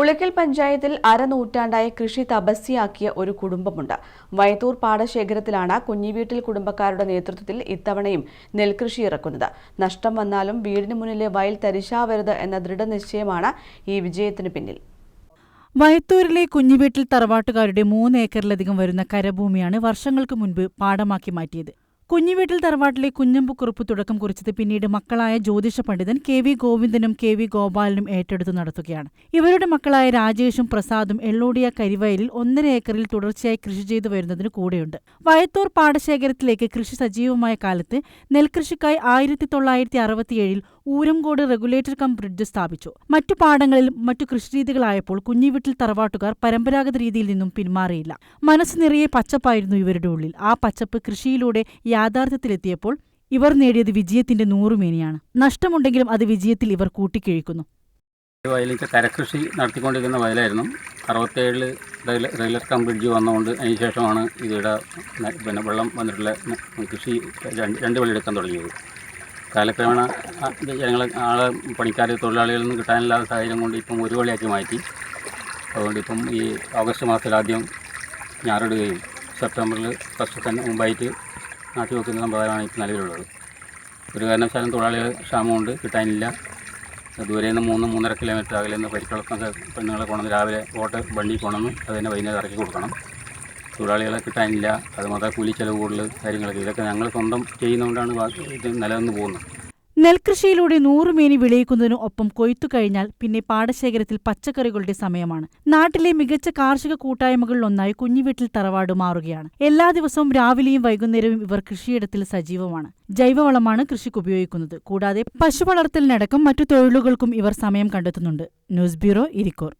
പുളിക്കൽ പഞ്ചായത്തിൽ അരനൂറ്റാണ്ടായി കൃഷി തപസ്യയാക്കിയ ഒരു കുടുംബമുണ്ട്. വയത്തൂർ പാടശേഖരത്തിലാണ് കുഞ്ഞിവീട്ടിൽ കുടുംബക്കാരുടെ നേതൃത്വത്തിൽ ഇത്തവണയും നെൽകൃഷി ഇറക്കുന്നത്. നഷ്ടം വന്നാലും വീടിന് മുന്നിലെ വയൽ തരിശാവരുത് എന്ന ദൃഢനിശ്ചയമാണ് ഈ വിജയത്തിന് പിന്നിൽ. വയത്തൂരിലെ കുഞ്ഞിവീട്ടിൽ തറവാട്ടുകാരുടെ മൂന്ന് ഏക്കറിലധികം വരുന്ന കരഭൂമിയാണ് വർഷങ്ങൾക്ക് മുൻപ് പാടമാക്കി മാറ്റിയത്. കുഞ്ഞിവീട്ടിൽ തറവാട്ടിലെ കുഞ്ഞമ്പുക്കുറുപ്പ് തുടക്കം കുറിച്ചത് പിന്നീട് മക്കളായ ജ്യോതിഷ പണ്ഡിതൻ കെ വി ഗോവിന്ദനും കെ വി ഗോപാലനും ഏറ്റെടുത്തു നടത്തുകയാണ്. ഇവരുടെ മക്കളായ രാജേഷും പ്രസാദും എള്ളോടിയ കരിവയലിൽ ഒന്നര ഏക്കറിൽ തുടർച്ചയായി കൃഷി ചെയ്തു വരുന്നതിന് കൂടെയുണ്ട്. വയത്തൂർ പാടശേഖരത്തിലേക്ക് കൃഷി സജീവമായ കാലത്ത് നെൽകൃഷിക്കായി ആയിരത്തി തൊള്ളായിരത്തി അറുപത്തിയേഴിൽ ഊരംകോട് റെഗുലേറ്റർ കം ബ്രിഡ്ജ് സ്ഥാപിച്ചു. മറ്റു പാടങ്ങളിൽ മറ്റു കൃഷിരീതികളായപ്പോൾ കുഞ്ഞിവീട്ടിൽ തറവാട്ടുകാർ പരമ്പരാഗത രീതിയിൽ നിന്നും പിന്മാറിയില്ല. മനസ്സ് നിറയെ പച്ചപ്പായിരുന്നു ഇവരുടെ ഉള്ളിൽ. ആ പച്ചപ്പ് കൃഷിയിലൂടെ യാഥാർത്ഥ്യത്തിലെത്തിയപ്പോൾ ഇവർ നേടിയത് വിജയത്തിന്റെ നൂറുമേനിയാണ്. നഷ്ടമുണ്ടെങ്കിലും അത് വിജയത്തിൽ ഇവർ കൂട്ടിക്കിഴിക്കുന്നു. വയലിൽ കരകൃഷി നടത്തിക്കൊണ്ടിരിക്കുന്ന വയലായിരുന്നു. അറുപത്തേഴിൽ റെയിൽ കം ബ്രിഡ്ജ് വന്നുകൊണ്ട് അതിന് ശേഷമാണ് ഇതിവിടെ പിന്നെ വെള്ളം വന്നിട്ടുള്ള കൃഷി രണ്ട് വെള്ളം എടുക്കാൻ തുടങ്ങിയത്. കാലക്രമേണ ജനങ്ങൾ ആളെ പണിക്കാർ തൊഴിലാളികളിൽ നിന്ന് കിട്ടാനില്ലാത്ത സാഹചര്യം കൊണ്ട് ഇപ്പം ഒരു വഴിയാക്കി മാറ്റി. അതുകൊണ്ട് ഇപ്പം ഈ ഓഗസ്റ്റ് മാസത്തിൽ ആദ്യം ഞാറിടുകയും സെപ്റ്റംബറിൽ ഫസ്റ്റ് തന്നെ മുമ്പായിട്ട് നാട്ടി വെക്കുന്ന സമ്പ്രദായമാണ് ഇപ്പം നിലവിലുള്ളത്. ഒരു കാരണവശാലും തൊഴിലാളികൾ ക്ഷാമമുണ്ട് കിട്ടാനില്ല. ദൂരെ നിന്ന് മൂന്ന് മൂന്നര കിലോമീറ്റർ അകലെ നിന്ന് പരിക്കുളക്കുന്ന പെണ്ണുങ്ങളെ കൊണ്ടുവന്ന് രാവിലെ ഓട്ട് വണ്ടി കൊണ്ടുവന്ന് അത് തന്നെ വൈകുന്നേരം ഇറക്കി കൊടുക്കണം. തൊഴിലാളികളെ കിട്ടാനില്ല അത് മാത്രം കൂലി ചെലവ് കൂടുതൽ കാര്യങ്ങളൊക്കെ. ഇതൊക്കെ ഞങ്ങൾ സ്വന്തം ചെയ്യുന്നതുകൊണ്ടാണ് ഇത് നിലനിന്ന് പോകുന്നത്. നെൽകൃഷിയിലൂടെ നൂറുമേനി വിളയിക്കുന്നതിനു ഒപ്പം കൊയ്ത്തു കഴിഞ്ഞാൽ പിന്നെ പാടശേഖരത്തിൽ പച്ചക്കറികളുടെ സമയമാണ്. നാട്ടിലെ മികച്ച കാർഷിക കൂട്ടായ്മകളിലൊന്നായി കുഞ്ഞുവീട്ടിൽ തറവാട് മാറുകയാണ്. എല്ലാ ദിവസവും രാവിലെയും വൈകുന്നേരവും ഇവർ കൃഷിയിടത്തിൽ സജീവമാണ്. ജൈവവളമാണ് കൃഷിക്ക് ഉപയോഗിക്കുന്നത്. കൂടാതെ പശു വളർത്തലിനടക്കം മറ്റു തൊഴിലുകൾക്കും ഇവർ സമയം കണ്ടെത്തുന്നുണ്ട്. News bureau Irikkur.